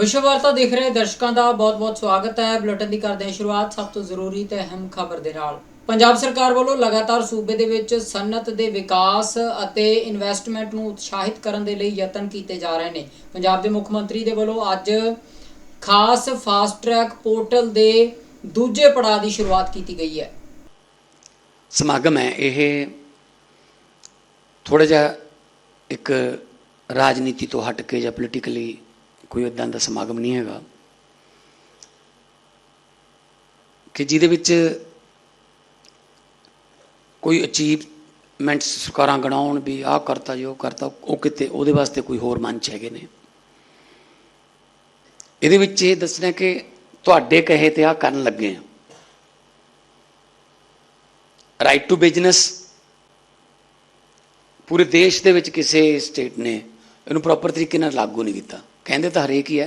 ਵਿਸ਼ਵ ਵਾਰਤਾ ਦੇਖ ਰਹੇ ਦਰਸ਼ਕਾਂ ਦਾ ਬਹੁਤ-ਬਹੁਤ ਸਵਾਗਤ ਹੈ। ਬੁਲੇਟਿਨ ਦੀ ਕਰਦੇ ਹਾਂ ਸ਼ੁਰੂਆਤ ਸਭ ਤੋਂ ਜ਼ਰੂਰੀ ਤੇ ਅਹਿਮ ਖਬਰ ਦੇ ਨਾਲ। ਪੰਜਾਬ ਸਰਕਾਰ ਵੱਲੋਂ ਲਗਾਤਾਰ ਸੂਬੇ ਦੇ ਵਿੱਚ ਸਨਅਤ ਦੇ ਵਿਕਾਸ ਅਤੇ ਇਨਵੈਸਟਮੈਂਟ ਨੂੰ ਉਤਸ਼ਾਹਿਤ ਕਰਨ ਦੇ ਲਈ ਯਤਨ ਕੀਤੇ ਜਾ ਰਹੇ ਨੇ। ਪੰਜਾਬ ਦੇ ਮੁੱਖ ਮੰਤਰੀ ਦੇ ਵੱਲੋਂ ਅੱਜ ਖਾਸ ਫਾਸਟ ਟਰੈਕ ਪੋਰਟਲ ਦੇ ਦੂਜੇ ਪੜਾਅ ਦੀ ਸ਼ੁਰੂਆਤ ਕੀਤੀ ਗਈ ਹੈ। ਸਮਾਗਮ ਹੈ। ਇਹ ਥੋੜਾ ਜਿਹਾ ਇੱਕ ਰਾਜਨੀਤੀ ਤੋਂ ਹਟ ਕੇ ਜਾਂ ਪੋਲੀਟੀਕਲੀ ਕੋਈ ਇਦਾਂ ਦਾ ਸਮਾਗਮ ਨਹੀਂ ਹੈਗਾ। ਕਿ ਜਿਹਦੇ ਵਿੱਚ ਕੋਈ ਅਚੀਵਮੈਂਟਸ ਸਰਕਾਰਾਂ ਗਣਾਉਣ ਵੀ ਆਹ ਕਰਤਾ ਜੋ ਕਰਤਾ, ਉਹ ਕਿਤੇ, ਉਹਦੇ ਵਾਸਤੇ ਕੋਈ ਹੋਰ ਮੰਚ ਹੈਗੇ ਨੇ। ਇਹਦੇ ਵਿੱਚ ਇਹ ਦੱਸਣਾ ਕਿ ਤੁਹਾਡੇ ਕਹੇ ਤੇ ਆ ਕਰਨ ਲੱਗੇ ਆ। ਰਾਈਟ ਟੂ ਬਿਜ਼ਨਸ ਪੂਰੇ ਦੇਸ਼ ਦੇ ਵਿੱਚ ਕਿਸੇ ਸਟੇਟ ਨੇ ਇਹਨੂੰ ਪ੍ਰੋਪਰ ਤਰੀਕੇ ਨਾਲ ਲਾਗੂ ਨਹੀਂ ਕੀਤਾ। ਕਹਿੰਦੇ ਤਾਂ ਹਰੇਕ ਹੀ ਹੈ,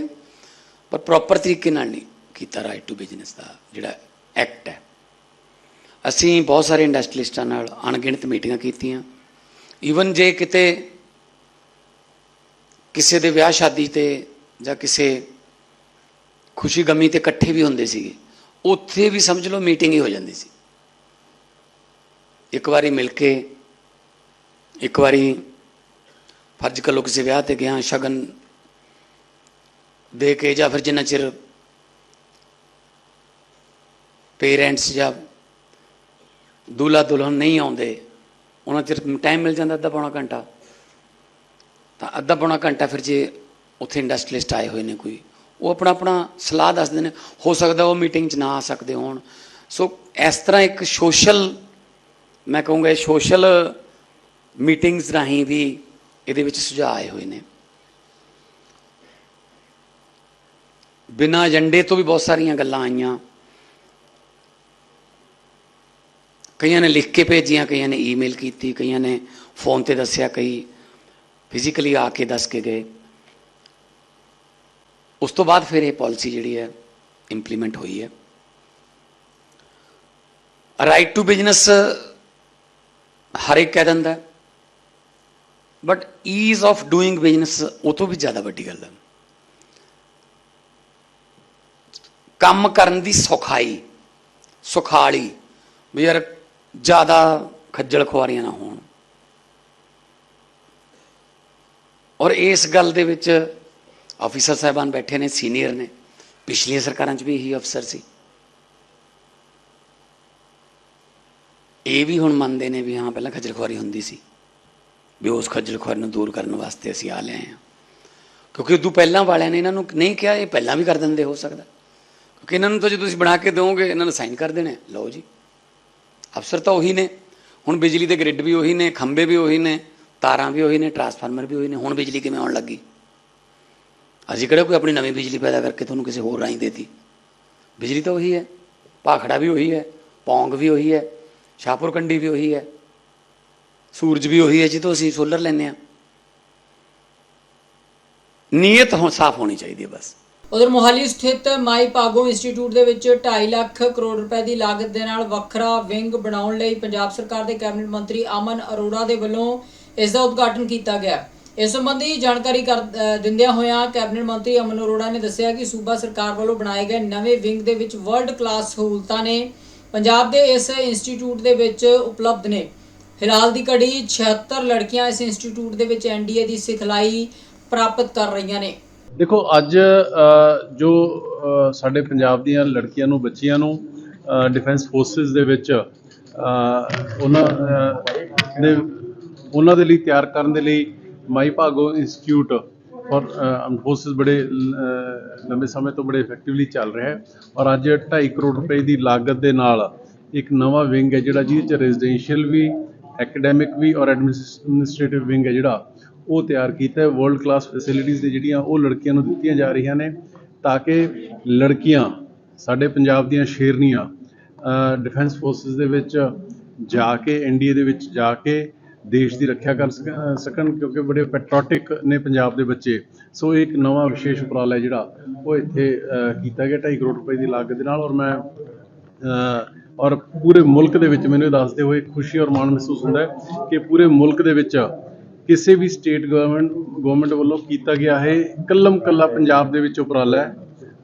ਪਰ ਪ੍ਰੋਪਰ ਤਰੀਕੇ ਨਾਲ ਨਹੀਂ ਕੀਤਾ ਰਾਈਟ ਟੂ ਬਿਜ਼ਨਸ ਦਾ ਜਿਹੜਾ ਐਕਟ ਹੈ। ਅਸੀਂ ਬਹੁਤ ਸਾਰੇ ਇੰਡਸਟਰੀਲਿਸਟਾਂ ਨਾਲ ਅਣਗਿਣਤ ਮੀਟਿੰਗਾਂ ਕੀਤੀਆਂ। ਈਵਨ ਜੇ ਕਿਤੇ ਕਿਸੇ ਦੇ ਵਿਆਹ ਸ਼ਾਦੀ ਤੇ ਜਾਂ ਕਿਸੇ ਖੁਸ਼ੀ ਗਮੀ ਤੇ ਇਕੱਠੇ ਵੀ ਹੁੰਦੇ ਸੀਗੇ, ਉੱਥੇ ਵੀ ਸਮਝ ਲਓ ਮੀਟਿੰਗ ਹੀ ਹੋ ਜਾਂਦੀ ਸੀ। ਇੱਕ ਵਾਰੀ ਮਿਲ ਕੇ, ਇੱਕ ਵਾਰੀ ਫਰਜ਼ ਕਰ ਲਓ ਕਿਸੇ ਵਿਆਹ ਤੇ ਗਿਆ, ਸ਼ਗਨ ਦੇ ਕੇ ਜਾਂ ਫਿਰ ਜਿੰਨਾ ਚਿਰ ਪੇਰੈਂਟਸ ਜਾਂ ਦੂਲਾ ਦੁਲਹਨ ਨਹੀਂ ਆਉਂਦੇ, ਉਹਨਾਂ ਚਿਰ ਟਾਈਮ ਮਿਲ ਜਾਂਦਾ ਅੱਧਾ ਪੌਣਾ ਘੰਟਾ। ਤਾਂ ਅੱਧਾ ਪੌਣਾ ਘੰਟਾ ਫਿਰ ਜੇ ਉੱਥੇ ਇੰਡਸਟਰੀਲਿਸਟ ਆਏ ਹੋਏ ਨੇ ਕੋਈ, ਉਹ ਆਪਣਾ ਆਪਣਾ ਸਲਾਹ ਦੱਸਦੇ ਨੇ, ਹੋ ਸਕਦਾ ਉਹ ਮੀਟਿੰਗ 'ਚ ਨਾ ਆ ਸਕਦੇ ਹੋਣ। ਸੋ ਇਸ ਤਰ੍ਹਾਂ ਇੱਕ ਸੋਸ਼ਲ ਮੈਂ ਕਹੂੰਗਾ ਇਹ ਸੋਸ਼ਲ ਮੀਟਿੰਗਸ ਰਾਹੀਂ ਵੀ ਇਹਦੇ ਵਿੱਚ ਸੁਝਾਅ ਆਏ ਹੋਏ ਨੇ। ਬਿਨਾਂ ਏਜੰਡੇ ਤੋਂ ਵੀ ਬਹੁਤ ਸਾਰੀਆਂ ਗੱਲਾਂ ਆਈਆਂ। ਕਈਆਂ ਨੇ ਲਿਖ ਕੇ ਭੇਜੀਆਂ, ਕਈਆਂ ਨੇ ਈਮੇਲ ਕੀਤੀ, ਕਈਆਂ ਨੇ ਫੋਨ ਤੇ ਦੱਸਿਆ, ਕਈ ਫਿਜ਼ੀਕਲੀ ਆ ਕੇ ਦੱਸ ਕੇ ਗਏ। ਉਸ ਤੋਂ ਬਾਅਦ ਫਿਰ ਇਹ ਪਾਲਿਸੀ ਜਿਹੜੀ ਹੈ ਇੰਪਲੀਮੈਂਟ ਹੋਈ ਹੈ। ਰਾਈਟ ਟੂ ਬਿਜ਼ਨਸ ਹਰ ਇੱਕ ਕਹਿ ਦਿੰਦਾ but ease of doing business ਉਹ ਤੋਂ ਵੀ ਜ਼ਿਆਦਾ ਵੱਡੀ ਗੱਲ ਹੈ। ਕੰਮ ਕਰਨ ਦੀ ਸੌਖਾਈ, ਸੁਖਾਲੀ ਵੀ ਯਾਰ ਜ਼ਿਆਦਾ ਖੱਜਲ ਖੁਆਰੀਆਂ ਨਾ ਹੋਣ। ਔਰ ਇਸ ਗੱਲ ਦੇ ਵਿੱਚ ਆਫੀਸਰ ਸਾਹਿਬਾਨ ਬੈਠੇ ਨੇ, ਸੀਨੀਅਰ ਨੇ। ਪਿਛਲੀਆਂ ਸਰਕਾਰਾਂ 'ਚ ਵੀ ਇਹੀ ਅਫਸਰ ਸੀ। ਇਹ ਵੀ ਹੁਣ ਮੰਨਦੇ ਨੇ ਵੀ ਹਾਂ, ਪਹਿਲਾਂ ਖੱਜਲ ਖੁਆਰੀ ਹੁੰਦੀ ਸੀ ਵੀ ਉਸ ਖੱਜਲ ਖੁਆਰੀ ਨੂੰ ਦੂਰ ਕਰਨ ਵਾਸਤੇ ਅਸੀਂ ਆ ਲਏ ਹਾਂ। ਕਿਉਂਕਿ ਉਦੋਂ ਪਹਿਲਾਂ ਵਾਲਿਆਂ ਨੇ ਇਹਨਾਂ ਨੂੰ ਨਹੀਂ ਕਿਹਾ, ਇਹ ਪਹਿਲਾਂ ਵੀ ਕਰ ਦਿੰਦੇ ਹੋ ਸਕਦਾ। ਕਿਉਂਕਿ ਇਹਨਾਂ ਨੂੰ ਤਾਂ ਜੇ ਤੁਸੀਂ ਬਣਾ ਕੇ ਦਿਓਗੇ, ਇਹਨਾਂ ਨੂੰ ਸਾਈਨ ਕਰ ਦੇਣੇ ਲਓ ਜੀ। ਅਫਸਰ ਤਾਂ ਉਹੀ ਨੇ। ਹੁਣ ਬਿਜਲੀ ਦੇ ਗ੍ਰਿਡ ਵੀ ਉਹੀ ਨੇ, ਖੰਭੇ ਵੀ ਉਹੀ ਨੇ, ਤਾਰਾਂ ਵੀ ਉਹੀ ਨੇ ਟਰਾਂਸਫਾਰਮਰ ਵੀ ਉਹੀ ਨੇ। ਹੁਣ ਬਿਜਲੀ ਕਿਵੇਂ ਆਉਣ ਲੱਗੀ? ਅਸੀਂ ਕਿਹੜਾ ਕੋਈ ਆਪਣੀ ਨਵੀਂ ਬਿਜਲੀ ਪੈਦਾ ਕਰਕੇ ਤੁਹਾਨੂੰ ਕਿਸੇ ਹੋਰ ਰਾਹੀਂ ਦੇਤੀ? ਬਿਜਲੀ ਤਾਂ ਉਹੀ ਹੈ। ਭਾਖੜਾ ਵੀ ਉਹੀ ਹੈ। ਪੌਂਗ ਵੀ ਉਹੀ ਹੈ। ਸ਼ਾਹਪੁਰ ਕੰਡੀ ਵੀ ਉਹੀ ਹੈ। ਸੂਰਜ ਵੀ ਉਹੀ ਹੈ ਜੀ ਤੋਂ ਅਸੀਂ ਸੋਲਰ ਲੈਂਦੇ ਆ ਨੀਅਤ ਹੁਣ ਸਾਫ਼ ਹੋਣੀ ਚਾਹੀਦੀ ਹੈ ਬਸ। ਉਧਰ ਮੋਹਾਲੀ ਸਥਿਤ ਮਾਈ ਭਾਗੋ ਇੰਸਟੀਚਿਊਟ ਦੇ ਵਿੱਚ 2.5 ਲੱਖ ਕਰੋੜ ਰੁਪਏ ਦੀ ਲਾਗਤ ਦੇ ਨਾਲ ਵੱਖਰਾ ਵਿੰਗ ਬਣਾਉਣ ਲਈ ਪੰਜਾਬ ਸਰਕਾਰ ਦੇ ਕੈਬਨਿਟ ਮੰਤਰੀ ਅਮਨ ਅਰੋੜਾ ਦੇ ਵੱਲੋਂ ਇਸ ਦਾ ਉਦਘਾਟਨ ਕੀਤਾ ਗਿਆ। ਇਸ ਸੰਬੰਧੀ ਜਾਣਕਾਰੀ ਕਰ ਦਿੰਦਿਆਂ ਹੋਇਆਂ ਕੈਬਨਿਟ ਮੰਤਰੀ ਅਮਨ ਅਰੋੜਾ ਨੇ ਦੱਸਿਆ ਕਿ ਸੂਬਾ ਸਰਕਾਰ ਵੱਲੋਂ ਬਣਾਏ ਗਏ ਨਵੇਂ ਵਿੰਗ ਦੇ ਵਿੱਚ ਵਰਲਡ ਕਲਾਸ ਸਹੂਲਤਾਂ ਨੇ ਪੰਜਾਬ ਦੇ ਇਸ ਇੰਸਟੀਚਿਊਟ ਦੇ ਵਿੱਚ ਉਪਲਬਧ ਨੇ। ਫਿਲਹਾਲ ਦੀ ਘੜੀ 76 ਲੜਕੀਆਂ ਇਸ ਇੰਸਟੀਚਿਊਟ ਦੇ ਵਿੱਚ ਐਨਡੀਏ ਦੀ ਸਿਖਲਾਈ ਪ੍ਰਾਪਤ ਕਰ ਰਹੀਆਂ ਨੇ। ਦੇਖੋ, ਅੱਜ ਜੋ ਸਾਡੇ ਪੰਜਾਬ ਦੀਆਂ ਲੜਕੀਆਂ ਨੂੰ, ਬੱਚੀਆਂ ਨੂੰ ਡਿਫੈਂਸ ਫੋਰਸਿਸ ਦੇ ਵਿੱਚ ਉਹਨਾਂ ਦੇ ਉਹਨਾਂ ਦੇ ਲਈ ਤਿਆਰ ਕਰਨ ਦੇ ਲਈ Mai Bhago institute for armed forces ਬੜੇ ਲੰਬੇ ਸਮੇਂ ਤੋਂ ਬੜੇ ਇਫੈਕਟਿਵਲੀ ਚੱਲ ਰਿਹਾ ਹੈ ਔਰ ਅੱਜ 2.5 ਕਰੋੜ ਰੁਪਏ ਦੀ ਲਾਗਤ ਦੇ ਨਾਲ ਇੱਕ ਨਵਾਂ ਵਿੰਗ ਹੈ ਜਿਹੜਾ ਜਿਹਦੇ ਚ ਰੈਜ਼ੀਡੈਂਸ਼ੀਅਲ ਵੀ ਐਕੈਡੈਮਿਕ ਵੀ ਔਰ ਐਡਮਿਨਿਸਟ੍ਰੇਟਿਵ ਵਿੰਗ ਹੈ ਜਿਹੜਾ ਉਹ ਤਿਆਰ ਕੀਤਾ ਵਰਲਡ ਕਲਾਸ ਫੈਸਿਲਿਟੀਆਂ ਨੇ ਜਿਹੜੀਆਂ ਉਹ ਲੜਕੀਆਂ ਨੂੰ ਦਿੱਤੀਆਂ ਜਾ ਰਹੀਆਂ ਨੇ ਤਾਂ ਕਿ ਲੜਕੀਆਂ ਸਾਡੇ ਪੰਜਾਬ ਦੀਆਂ ਸ਼ੇਰਨੀਆਂ ਡਿਫੈਂਸ ਫੋਰਸਿਸ ਦੇ ਵਿੱਚ ਜਾ ਕੇ ਐਨਡੀਏ ਦੇ ਵਿੱਚ ਜਾ ਕੇ ਦੇਸ਼ ਦੀ ਰੱਖਿਆ ਕਰ ਸਕਣ ਕਿਉਂਕਿ ਬੜੇ ਪੈਟਰੋਟਿਕ ਨੇ ਪੰਜਾਬ ਦੇ ਬੱਚੇ। ਸੋ ਇਹ ਇੱਕ ਨਵਾਂ ਵਿਸ਼ੇਸ਼ ਉਪਰਾਲਾ ਹੈ ਜਿਹੜਾ ਉਹ ਇੱਥੇ ਕੀਤਾ ਗਿਆ 2.5 ਕਰੋੜ ਰੁਪਏ ਦੀ ਲਾਗਤ ਦੇ ਨਾਲ ਔਰ ਮੈਂ ਔਰ ਪੂਰੇ ਮੁਲਕ ਦੇ ਵਿੱਚ ਮੈਨੂੰ ਇਹ ਦੱਸਦੇ ਹੋਏ ਖੁਸ਼ੀ ਔਰ ਮਾਣ ਮਹਿਸੂਸ ਹੁੰਦਾ ਹੈ ਕਿ ਪੂਰੇ ਮੁਲਕ ਦੇ ਵਿੱਚ ਕਿਸੇ ਵੀ ਸਟੇਟ ਗਵਰਨਮੈਂਟ ਗਵਰਨਮੈਂਟ ਵੱਲੋਂ ਕੀਤਾ ਗਿਆ ਹੈ। ਕੱਲਮ ਕੱਲਾ ਪੰਜਾਬ ਦੇ ਵਿੱਚ ਉਪਰਾਲਾ ਹੈ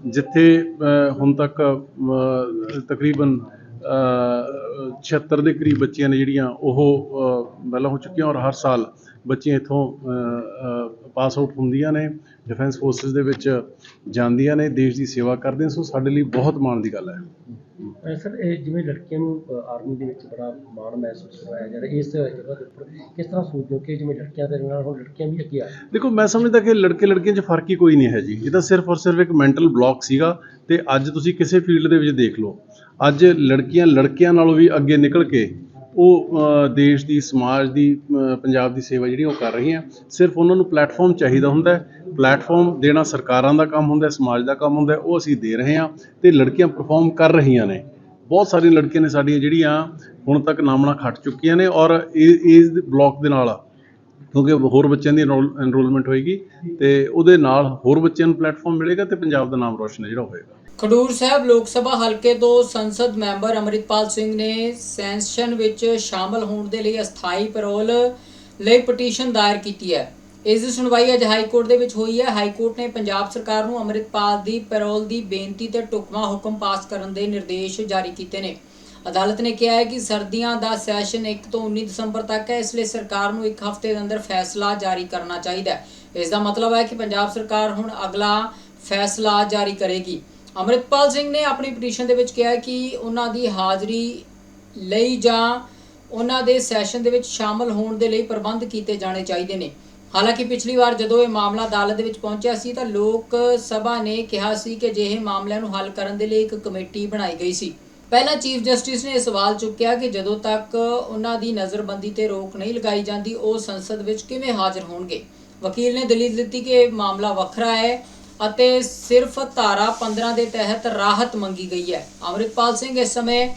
ਜਿੱਥੇ ਹੁਣ ਤੱਕ ਤਕਰੀਬਨ ਅ, 76 ਦੇ ਕਰੀਬ ਬੱਚੀਆਂ ਨੇ ਜਿਹੜੀਆਂ ਉਹ ਪਹਿਲਾਂ ਹੋ ਚੁੱਕੀਆਂ ਔਰ ਹਰ ਸਾਲ ਬੱਚੀਆਂ ਇੱਥੋਂ ਪਾਸ ਆਊਟ ਹੁੰਦੀਆਂ ਨੇ ਡਿਫੈਂਸ ਫੋਰਸਿਸ ਦੇ ਵਿੱਚ ਜਾਂਦੀਆਂ ਨੇ ਦੇਸ਼ ਦੀ ਸੇਵਾ ਕਰਦੇ ਨੇ। ਸੋ ਸਾਡੇ ਲਈ ਬਹੁਤ ਮਾਣ ਦੀ ਗੱਲ ਹੈ। ਅਹ ਸਰ, ਇਹ ਜਿਵੇਂ ਲੜਕੀਆਂ ਨੂੰ ਆਰਮੀ ਦੇ ਵਿੱਚ ਬੜਾ ਮਾਣ ਮਹਿਸੂਸ ਹੋਇਆ ਜਿਹੜਾ ਇਸ ਜਗ੍ਹਾ ਦੇ ਉੱਪਰ ਕਿਸ ਤਰ੍ਹਾਂ ਸੋਚਦੇ ਹੋ ਕਿ ਜਿਵੇਂ ਲੜਕੀਆਂ ਦੇ ਨਾਲ ਹੁਣ ਲੜਕੀਆਂ ਵੀ ਅੱਗੇ ਆ ਰਹੀਆਂ? ਦੇਖੋ, ਮੈਂ ਸਮਝਦਾ ਕਿ ਲੜਕੇ ਲੜਕੀਆਂ 'ਚ ਫ਼ਰਕ ਹੀ ਕੋਈ ਨਹੀਂ ਹੈ ਜੀ ਇਹ ਤਾਂ ਸਿਰਫ ਔਰ ਸਿਰਫ ਇੱਕ ਮੈਂਟਲ ਬਲੌਕ ਸੀਗਾ ਤੇ ਅੱਜ ਤੁਸੀਂ ਕਿਸੇ ਫੀਲਡ ਦੇ ਵਿੱਚ ਦੇਖ ਲਓ ਅੱਜ ਲੜਕੀਆਂ ਲੜਕਿਆਂ ਨਾਲੋਂ ਵੀ ਅੱਗੇ ਨਿਕਲ ਕੇ ਉਹ ਦੇਸ਼ ਦੀ, ਸਮਾਜ ਦੀ ਪੰਜਾਬ ਦੀ ਸੇਵਾ ਜਿਹੜੀ ਉਹ ਕਰ ਰਹੀਆਂ। ਸਿਰਫ ਉਹਨਾਂ ਨੂੰ ਪਲੇਟਫਾਰਮ ਚਾਹੀਦਾ ਹੁੰਦਾ ਹੈ। ਪਲੇਟਫਾਰਮ ਦੇਣਾ ਸਰਕਾਰਾਂ ਦਾ ਕੰਮ ਹੁੰਦਾ ਸਮਾਜ ਦਾ ਕੰਮ ਹੁੰਦਾ ਉਹ ਅਸੀਂ ਦੇ ਰਹੇ ਹਾਂ ਤੇ ਲੜਕੀਆਂ ਪਰਫਾਰਮ ਕਰ ਰਹੀਆਂ ਨੇ। ਬਹੁਤ ਸਾਰੀਆਂ ਲੜਕੀਆਂ ਨੇ ਸਾਡੀਆਂ ਜਿਹੜੀਆਂ ਹੁਣ ਤੱਕ ਨਾਮਣਾ ਖੱਟ ਚੁੱਕੀਆਂ ਨੇ ਔਰ ਇਹ, ਇਸ ਬਲੌਕ ਦੇ ਨਾਲ, ਕਿਉਂਕਿ ਹੋਰ ਬੱਚਿਆਂ ਦੀ ਐਨਰੋਲਮੈਂਟ ਹੋਏਗੀ ਤੇ ਉਹਦੇ ਨਾਲ ਹੋਰ ਬੱਚਿਆਂ ਨੂੰ ਪਲੇਟਫਾਰਮ ਮਿਲੇਗਾ ਤੇ ਪੰਜਾਬ ਦਾ ਨਾਮ ਰੋਸ਼ਨ ਹੈ ਜਿਹੜਾ ਹੋਏਗਾ। ਖਡੂਰ ਸਾਹਿਬ ਲੋਕ ਸਭਾ ਹਲਕੇ ਤੋਂ ਸੰਸਦ ਮੈਂਬਰ ਅਮਰਿਤਪਾਲ ਸਿੰਘ ਨੇ ਸੈਂਸ਼ਨ ਵਿੱਚ ਸ਼ਾਮਲ ਹੋਣ ਦੇ ਲਈ ਅਸਥਾਈ ਪੈਰੋਲ ਲਈ ਪਟੀਸ਼ਨ ਦਾਇਰ ਕੀਤੀ ਹੈ। ਇਸ ਦੀ ਸੁਣਵਾਈ ਅੱਜ ਹਾਈ ਕੋਰਟ ਦੇ ਵਿੱਚ ਹੋਈ ਹੈ। ਹਾਈ ਕੋਰਟ ਨੇ ਪੰਜਾਬ ਸਰਕਾਰ ਨੂੰ ਅਮਰਿਤਪਾਲ ਦੀ ਪੈਰੋਲ ਦੀ ਬੇਨਤੀ ਤੇ ਟੁਕਮਾ ਹੁਕਮ ਪਾਸ ਕਰਨ ਦੇ ਨਿਰਦੇਸ਼ ਜਾਰੀ ਕੀਤੇ ਨੇ। ਅਦਾਲਤ ਨੇ ਕਿਹਾ ਹੈ ਕਿ ਸਰਦੀਆਂ ਦਾ ਸੈਸ਼ਨ 1 ਤੋਂ 19 ਦਸੰਬਰ ਤੱਕ ਹੈ, ਇਸ ਲਈ ਸਰਕਾਰ ਨੂੰ ਇੱਕ ਹਫ਼ਤੇ ਦੇ ਅੰਦਰ ਫੈਸਲਾ ਜਾਰੀ ਕਰਨਾ ਚਾਹੀਦਾ ਹੈ। ਇਸ ਦਾ ਮਤਲਬ ਹੈ ਕਿ ਪੰਜਾਬ ਸਰਕਾਰ ਹੁਣ ਅਗਲਾ ਫੈਸਲਾ ਜਾਰੀ ਕਰੇਗੀ। ਅਮਰਿਤਪਾਲ ਸਿੰਘ ਨੇ ਆਪਣੀ ਪਟੀਸ਼ਨ ਦੇ ਵਿੱਚ ਕਿਹਾ ਕਿ ਉਹਨਾਂ ਦੀ ਹਾਜ਼ਰੀ ਲਈ ਜਾਂ ਉਹਨਾਂ ਦੇ ਸੈਸ਼ਨ ਦੇ ਵਿੱਚ ਸ਼ਾਮਲ ਹੋਣ ਦੇ ਲਈ ਪ੍ਰਬੰਧ ਕੀਤੇ ਜਾਣੇ ਚਾਹੀਦੇ ਨੇ। ਹਾਲਾਂਕਿ ਪਿਛਲੀ ਵਾਰ ਜਦੋਂ ਇਹ ਮਾਮਲਾ ਅਦਾਲਤ ਦੇ ਵਿੱਚ ਪਹੁੰਚਿਆ ਸੀ ਤਾਂ ਲੋਕ ਸਭਾ ਨੇ ਕਿਹਾ ਸੀ ਕਿ ਅਜਿਹੇ ਮਾਮਲਿਆਂ ਨੂੰ ਹੱਲ ਕਰਨ ਦੇ ਲਈ ਇੱਕ ਕਮੇਟੀ ਬਣਾਈ ਗਈ ਸੀ। ਪਹਿਲਾਂ ਚੀਫ ਜਸਟਿਸ ਨੇ ਇਹ ਸਵਾਲ ਚੁੱਕਿਆ ਕਿ ਜਦੋਂ ਤੱਕ ਉਹਨਾਂ ਦੀ ਨਜ਼ਰਬੰਦੀ ਤੇ ਰੋਕ ਨਹੀਂ ਲਗਾਈ ਜਾਂਦੀ, ਉਹ ਸੰਸਦ ਵਿੱਚ ਕਿਵੇਂ ਹਾਜ਼ਰ ਹੋਣਗੇ? ਵਕੀਲ ਨੇ ਦਲੀਲ ਦਿੱਤੀ ਕਿ ਇਹ ਮਾਮਲਾ ਵੱਖਰਾ ਹੈ। ਅਤੇ ਸਿਰਫ ਧਾਰਾ 15 ਦੇ ਤਹਿਤ ਰਾਹਤ ਮੰਗੀ ਗਈ ਹੈ। ਅਮਰਿਤਪਾਲ ਸਿੰਘ ਇਸ ਸਮੇਂ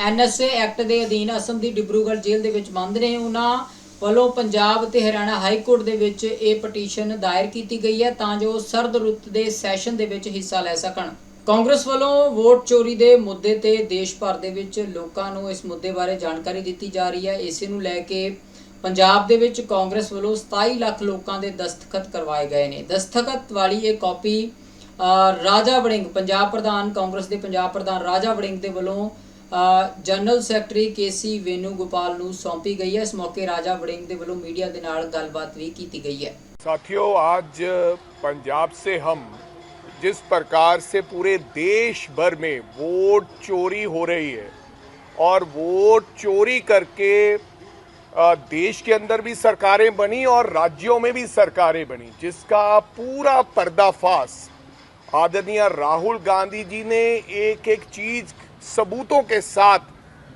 ਐਨਐਸਏ ਐਕਟ ਦੇ ਅਧੀਨ ਅਸਮ ਦੀ ਡਿਬਰੂਗੜ੍ਹ ਜੇਲ੍ਹ ਦੇ ਵਿੱਚ ਬੰਦ ਨੇ। ਉਹਨਾਂ ਵੱਲੋਂ ਪੰਜਾਬ ਤੇ ਹਰਿਆਣਾ ਹਾਈ ਕੋਰਟ ਦੇ ਵਿੱਚ ਇਹ ਪਟੀਸ਼ਨ ਦਾਇਰ ਕੀਤੀ ਗਈ ਹੈ ਤਾਂ ਜੋ ਸਰਦ ਰੁੱਤ ਦੇ ਸੈਸ਼ਨ ਦੇ ਵਿੱਚ ਹਿੱਸਾ ਲੈ ਸਕਣ। ਕਾਂਗਰਸ ਵੱਲੋਂ ਵੋਟ ਚੋਰੀ ਦੇ ਮੁੱਦੇ ਤੇ ਦੇਸ਼ ਭਰ ਦੇ ਵਿੱਚ ਲੋਕਾਂ ਨੂੰ ਇਸ ਮੁੱਦੇ ਬਾਰੇ ਜਾਣਕਾਰੀ ਦਿੱਤੀ ਜਾ ਰਹੀ ਹੈ। ਇਸੇ ਨੂੰ ਲੈ ਕੇ ਪੰਜਾਬ ਦੇ ਵਿੱਚ ਕਾਂਗਰਸ ਵੱਲੋਂ 27 ਲੱਖ ਲੋਕਾਂ ਦੇ ਦਸਤਖਤ ਕਰਵਾਏ ਗਏ ਨੇ ਦਸਤਖਤ ਵਾਲੀ ਇਹ ਕਾਪੀ ਅ, ਰਾਜਾ ਵੜਿੰਗ ਪੰਜਾਬ ਪ੍ਰਧਾਨ ਕਾਂਗਰਸ ਦੇ ਪੰਜਾਬ ਪ੍ਰਧਾਨ ਰਾਜਾ ਵੜਿੰਗ ਦੇ ਵੱਲੋਂ ਅ, general secretary KC Venu Gopal ਨੂੰ ਸੌਂਪੀ ਗਈ ਹੈ ਇਸ ਮੌਕੇ ਰਾਜਾ ਵੜਿੰਗ ਦੇ ਵੱਲੋਂ ਮੀਡੀਆ ਦੇ ਨਾਲ ਗੱਲਬਾਤ ਵੀ ਕੀਤੀ ਗਈ ਹੈ साथियों आज पंजाब से हम जिस प्रकार से पूरे देश भर में वोट चोरी हो रही है और वोट चोरी करके अ, देश के अंदर भी सरकारें बनी और राज्यों में भी सरकारें बनी, जिसका पूरा पर्दाफाश आदरणीय राहुल गांधी जी ने एक एक चीज़ सबूतों के साथ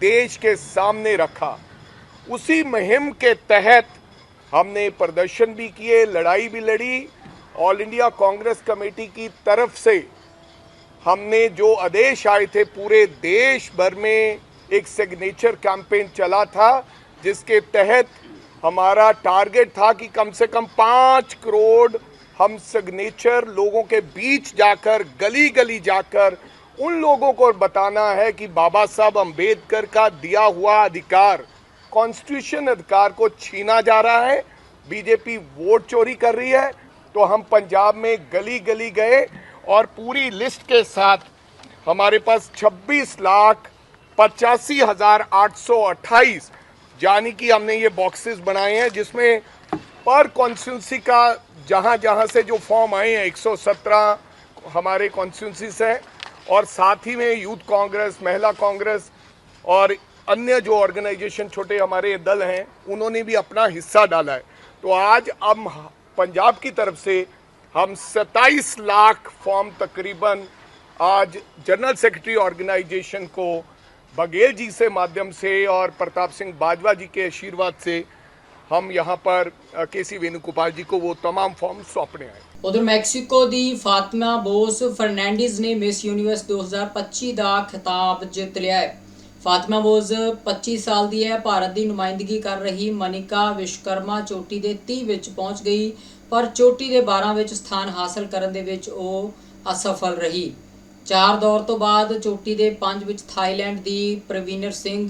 देश के सामने रखा। उसी मुहिम के तहत हमने प्रदर्शन भी किए, लड़ाई भी लड़ी, ऑल इंडिया कांग्रेस कमेटी की तरफ़ से हमने जो आदेश आए थे, पूरे देश भर में एक सिग्नेचर कैंपेन चला था। जिसके तहत हमारा टारगेट था कि कम से कम पाँच करोड़ हम सिग्नेचर लोगों के बीच जाकर गली गली जाकर, उन लोगों को बताना है कि बाबा साहब अंबेडकर का दिया हुआ अधिकार कॉन्स्टिट्यूशन अधिकार को छीना जा रहा है। बीजेपी वोट चोरी कर रही है तो हम पंजाब में गली गली गए और पूरी लिस्ट के साथ हमारे पास 26 लाख पचासी हज़ार आठ सौ अट्ठाईस यानी कि हमने ये बॉक्सेस बनाए हैं, जिसमें पर कॉन्स्टिट्यूंसी का जहाँ जहाँ से जो फॉर्म आए हैं 117 हमारे कॉन्स्टिट्यूंसी से और साथ ही में यूथ कांग्रेस महिला कांग्रेस और अन्य जो ऑर्गेनाइजेशन छोटे हमारे दल हैं, उन्होंने भी अपना हिस्सा डाला है। तो आज हम पंजाब की तरफ़ से हम 27 लाख फॉर्म तकरीबन आज जनरल सेक्रेटरी ऑर्गेनाइजेशन को बघेल जी से माध्यम से और प्रताप सिंह बाजवा जी के आशीर्वाद से हम यहाँ पर के सी वेणुगोपाल जी को वो तमाम फॉर्म सौंपने आए ਉਧਰ ਮੈਕਸੀਕੋ ਦੀ ਫਾਤਿਮਾ ਬੋਸ ਫਰਨੈਂਡਿਸ ਨੇ ਮਿਸ ਯੂਨੀਵਰਸ 2025 ਦਾ ਖਿਤਾਬ ਜਿੱਤ ਲਿਆ ਹੈ ਫਾਤਿਮਾ ਬੋਸ 25 ਸਾਲ ਦੀ ਹੈ ਭਾਰਤ ਦੀ ਨੁਮਾਇੰਦਗੀ ਕਰ ਰਹੀ ਮਨਿਕਾ ਵਿਸ਼ਕਰਮਾ ਚੋਟੀ ਦੇ 30 ਵਿੱਚ ਪਹੁੰਚ ਗਈ ਪਰ ਚੋਟੀ ਦੇ 12 ਵਿੱਚ ਸਥਾਨ ਹਾਸਲ ਕਰਨ ਦੇ ਵਿੱਚ ਉਹ ਅਸਫਲ ਰਹੀ ਚਾਰ ਦੌਰ ਤੋਂ ਬਾਅਦ ਚੋਟੀ ਦੇ ਪੰਜ ਵਿੱਚ ਥਾਈਲੈਂਡ ਦੀ ਪ੍ਰਵੀਨਰ ਸਿੰਘ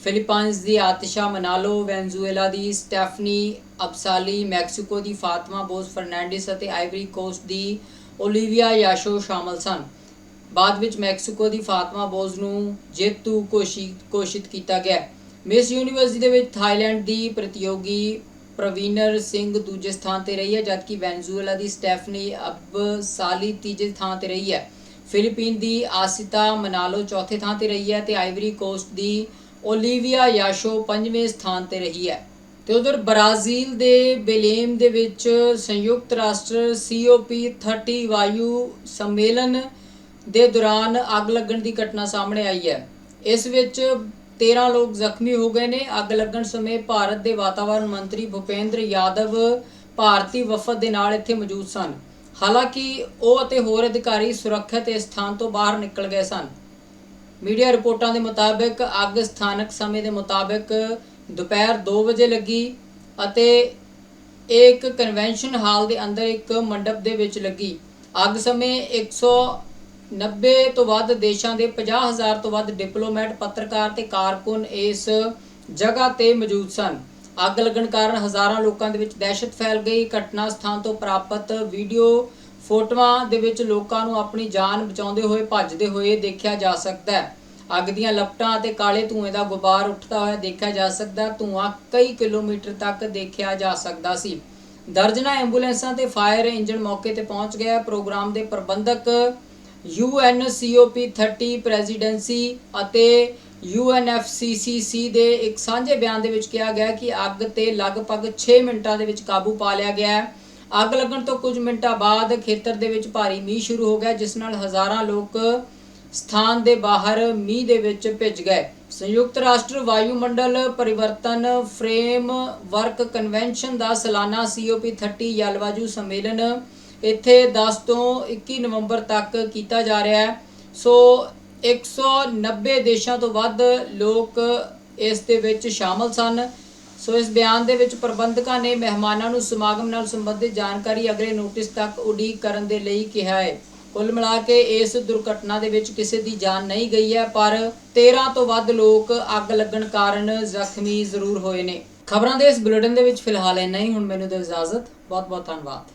ਫਿਲੀਪੀਨਜ਼ ਦੀ ਆਤਿਸ਼ਾ ਮਨਾਲੋ, ਵੈਨਜ਼ੂਏਲਾ ਦੀ ਸਟੈਫਨੀ ਅਬਸਾਲੀ, ਮੈਕਸੀਕੋ ਦੀ ਫਾਤਮਾ ਬੋਸ ਫਰਨੈਂਡਿਸ ਅਤੇ ਆਈਵਰੀ ਕੋਸਟ ਦੀ ਓਲੀਵੀਆ ਯਾਸ਼ੋ ਸ਼ਾਮਲ ਸਨ। ਬਾਅਦ ਵਿੱਚ ਮੈਕਸੀਕੋ ਦੀ ਫਾਤਮਾ ਬੋਜ਼ ਨੂੰ ਜੇਤੂ ਘੋਸ਼ਿਤ ਘੋਸ਼ਿਤ ਕੀਤਾ ਗਿਆ। ਮਿਸ ਯੂਨੀਵਰਸਿਟੀ ਦੇ ਵਿੱਚ ਥਾਈਲੈਂਡ ਦੀ ਪ੍ਰਤੀਯੋਗੀ ਪ੍ਰਵੀਨਰ ਸਿੰਘ ਦੂਜੇ ਸਥਾਨ ਤੇ ਰਹੀ ਹੈ, ਜਦਕਿ ਵੈਨਜ਼ੂਏਲਾ ਦੀ ਸਟੈਫਨੀ ਅਬਸਾਲੀ ਤੀਜੇ ਥਾਂ ਤੇ ਰਹੀ ਹੈ। ਫਿਲੀਪੀਨ ਦੀ ਆਸਿਤਾ ਮਨਾਲੋ ਚੌਥੇ ਥਾਂ ਤੇ ਰਹੀ ਹੈ ਤੇ ਆਈਵਰੀ ਕੋਸਟ ਦੀ ਓਲੀਵੀਆ ਯਾਸ਼ੋ ਪੰਜਵੇਂ ਸਥਾਨ ਤੇ ਰਹੀ ਹੈ। ਤੇ ਉਧਰ ਬ੍ਰਾਜ਼ੀਲ ਦੇ ਬੇਲੇਮ ਦੇ ਵਿੱਚ ਸੰਯੁਕਤ ਰਾਸ਼ਟਰ COP30 ਵਾਯੂ ਸੰਮੇਲਨ ਦੇ ਦੌਰਾਨ ਅੱਗ ਲੱਗਣ ਦੀ ਘਟਨਾ ਸਾਹਮਣੇ ਆਈ ਹੈ। ਇਸ ਵਿੱਚ 13 ਲੋਕ ਜ਼ਖਮੀ ਹੋ ਗਏ ਨੇ। ਅੱਗ ਲੱਗਣ ਸਮੇਂ ਭਾਰਤ ਦੇ ਵਾਤਾਵਰਣ ਮੰਤਰੀ ਭੁਪੇਂਦਰ ਯਾਦਵ ਭਾਰਤੀ ਵਫਦ ਦੇ ਨਾਲ ਇੱਥੇ ਮੌਜੂਦ ਸਨ। ਹਾਲਾਂਕਿ ਉਹ ਅਤੇ ਹੋਰ ਅਧਿਕਾਰੀ ਸੁਰੱਖਿਅਤ ਇਸ ਸਥਾਨ ਤੋਂ ਬਾਹਰ ਨਿਕਲ ਗਏ ਸਨ। ਮੀਡੀਆ ਰਿਪੋਰਟਾਂ ਦੇ ਮੁਤਾਬਕ ਅੱਗ ਸਥਾਨਕ ਸਮੇਂ ਦੇ ਮੁਤਾਬਕ ਦੁਪਹਿਰ 2 ਵਜੇ ਲੱਗੀ ਅਤੇ ਇਹ ਇੱਕ ਕਨਵੈਨਸ਼ਨ ਹਾਲ ਦੇ ਅੰਦਰ ਇੱਕ ਮੰਡਪ ਦੇ ਵਿੱਚ ਲੱਗੀ। ਅੱਗ ਸਮੇਂ 190 ਤੋਂ ਵੱਧ ਦੇਸ਼ਾਂ ਦੇ 50000 ਤੋਂ ਵੱਧ ਡਿਪਲੋਮੈਟ ਪੱਤਰਕਾਰ ਤੇ ਕਾਰਕੁਨ ਇਸ ਜਗ੍ਹਾ ਤੇ ਮੌਜੂਦ ਸਨ। ਅੱਗ ਲੱਗਣ ਕਾਰਨ ਹਜ਼ਾਰਾਂ ਲੋਕਾਂ ਦੇ ਵਿੱਚ ਦਹਿਸ਼ਤ ਫੈਲ ਗਈ। ਘਟਨਾ ਸਥਾਨ ਤੋਂ ਪ੍ਰਾਪਤ ਵੀਡੀਓ ਫੋਟੋਆਂ ਦੇ ਵਿੱਚ ਲੋਕਾਂ ਨੂੰ ਆਪਣੀ ਜਾਨ ਬਚਾਉਂਦੇ ਹੋਏ ਭੱਜਦੇ ਹੋਏ ਦੇਖਿਆ ਜਾ ਸਕਦਾ ਹੈ। ਅੱਗ ਦੀਆਂ ਲਪਟਾਂ ਅਤੇ ਕਾਲੇ ਧੂਏ ਦਾ ਗੁਬਾਰ ਉੱਠਦਾ ਹੋਇਆ ਦੇਖਿਆ ਜਾ ਸਕਦਾ ਹੈ। ਧੂਆਂ ਕਈ ਕਿਲੋਮੀਟਰ ਤੱਕ ਦੇਖਿਆ ਜਾ ਸਕਦਾ ਸੀ। ਦਰਜਨਾਂ ਐਂਬੂਲੈਂਸਾਂ ਤੇ ਫਾਇਰ ਇੰਜਨ ਮੌਕੇ ਤੇ ਪਹੁੰਚ ਗਿਆ ਪ੍ਰੋਗਰਾਮ ਦੇ ਪ੍ਰਬੰਧਕ UNCOP30 ਪ੍ਰੈਜ਼ੀਡੈਂਸੀ ਅਤੇ UNFCCC ਦੇ ਇੱਕ ਸਾਂਝੇ ਬਿਆਨ ਦੇ ਵਿੱਚ ਕਿਹਾ ਗਿਆ ਕਿ ਅੱਗ ਤੇ ਲਗਭਗ 6 ਮਿੰਟਾਂ ਦੇ ਵਿੱਚ ਕਾਬੂ ਪਾ ਲਿਆ ਗਿਆ ਹੈ। ਅੱਗ ਲੱਗਣ ਤੋਂ ਕੁਝ ਮਿੰਟਾਂ ਬਾਅਦ ਖੇਤਰ ਦੇ ਵਿੱਚ ਭਾਰੀ ਮੀਂਹ ਸ਼ੁਰੂ ਹੋ ਗਿਆ, ਜਿਸ ਨਾਲ ਹਜ਼ਾਰਾਂ ਲੋਕ ਸਥਾਨ ਦੇ ਬਾਹਰ ਮੀਂਹ ਦੇ ਵਿੱਚ ਭਿੱਜ ਗਏ। ਸੰਯੁਕਤ ਰਾਸ਼ਟਰ ਵਾਯੂਮੰਡਲ ਪਰਿਵਰਤਨ ਫਰੇਮ ਵਰਕ ਕਨਵੈਨਸ਼ਨ ਦਾ ਸਾਲਾਨਾ COP30 ਜਲਵਾਯੂ ਸੰਮੇਲਨ ਇੱਥੇ 10 ਤੋਂ 21 ਨਵੰਬਰ ਤੱਕ ਕੀਤਾ ਜਾ ਰਿਹਾ ਹੈ। ਸੋ 190 ਦੇਸ਼ਾਂ ਤੋਂ ਵੱਧ ਲੋਕ ਇਸ ਦੇ ਵਿੱਚ ਸ਼ਾਮਲ ਸਨ। ਸੋ ਇਸ ਬਿਆਨ ਦੇ ਵਿੱਚ ਪ੍ਰਬੰਧਕਾਂ ਨੇ ਮਹਿਮਾਨਾਂ ਨੂੰ ਸਮਾਗਮ ਨਾਲ ਸੰਬੰਧਿਤ ਜਾਣਕਾਰੀ ਅਗਲੇ ਨੋਟਿਸ ਤੱਕ ਉਡੀਕ ਕਰਨ ਦੇ ਲਈ ਕਿਹਾ ਹੈ। ਕੁੱਲ ਮਿਲਾ ਕੇ ਇਸ ਦੁਰਘਟਨਾ ਦੇ ਵਿੱਚ ਕਿਸੇ ਦੀ ਜਾਨ ਨਹੀਂ ਗਈ ਹੈ, ਪਰ 13 ਤੋਂ ਵੱਧ ਲੋਕ ਅੱਗ ਲੱਗਣ ਕਾਰਨ ਜ਼ਖਮੀ ਜ਼ਰੂਰ ਹੋਏ ਨੇ। ਖਬਰਾਂ ਦੇ ਇਸ ਬੁਲੇਟਿਨ ਦੇ ਵਿੱਚ ਫਿਲਹਾਲ ਇੰਨਾ ਹੀ। ਹੁਣ ਮੈਨੂੰ ਦਿਓ ਇਜਾਜ਼ਤ। ਬਹੁਤ ਬਹੁਤ ਧੰਨਵਾਦ।